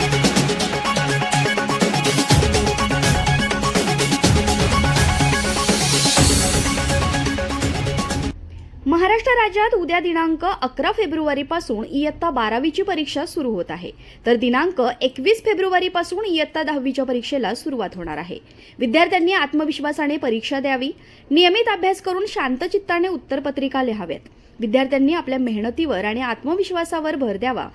give it to you. Maharashtra राज्यात उद्या दिनांक अकरा फेब्रुवारीपासून इयत्ता बारावीची परीक्षा सुरू होत आहे. तर दिनांक एकवीस फेब्रुवारीपासून इयत्ता दहावीच्या परीक्षेला सुरुवात होणार आहे. विद्यार्थ्यांनी आत्मविश्वासाने परीक्षा द्यावी नियमित अभ्यास करून शांतचित्ताने उत्तरपत्रिका लिहाव्यात विद्यार्थ्यांनी आपल्या मेहनतीवर आणि आत्मविश्वासावर भर द्यावा.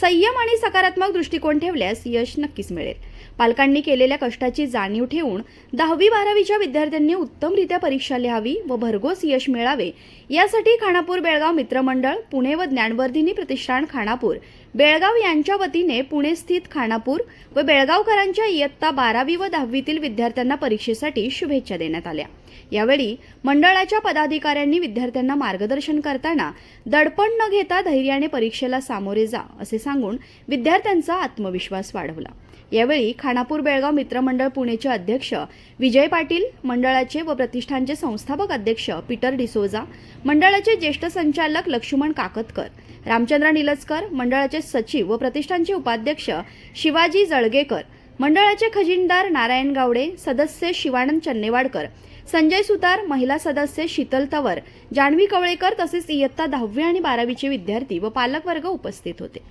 संयम आणि सकारात्मक दृष्टिकोन ठेवल्यास यश नक्कीच मिळेल. पालकांनी केलेल्या कष्टाची जाणीव ठेवून दहावी बारावीच्या विद्यार्थ्यांनी उत्तमरित्या परीक्षा लिहावी व भरघोस यश मिळावे. यासाठी खानापूर बेळगाव मित्रमंडळ पुणे व ज्ञानवर्धिनी प्रतिष्ठान खानापूर बेळगाव यांच्या वतीने पुणे स्थित खानापूर व बेळगावकरांच्या इयत्ता बारावी व दहावीतील विद्यार्थ्यांना परीक्षेसाठी शुभेच्छा देण्यात आल्या. यावेळी मंडळाच्या पदाधिकाऱ्यांनी विद्यार्थ्यांना मार्गदर्शन करताना दडपण न घेता धैर्याने परीक्षेला सामोरे जा असे सांगून विद्यार्थ्यांचा आत्मविश्वास वाढवला. यावेळी खानापूर बेळगाव मित्रमंडळ पुणेचे अध्यक्ष विजय पाटील मंडळाचे व प्रतिष्ठानचे संस्थापक अध्यक्ष पीटर डिसोजा मंडळाचे ज्येष्ठ संचालक लक्ष्मण काकतकर रामचंद्र निलजकर मंडळाचे सचिव व प्रतिष्ठानचे उपाध्यक्ष शिवाजी जळगेकर मंडळाचे खजिनदार नारायण गावडे सदस्य शिवानंद चन्नेवाडकर संजय सुतार महिला सदस्य शीतल तवर जान्हवी कवळेकर तसेच इयत्ता दहावी आणि बारावीचे विद्यार्थी व पालकवर्ग उपस्थित होते.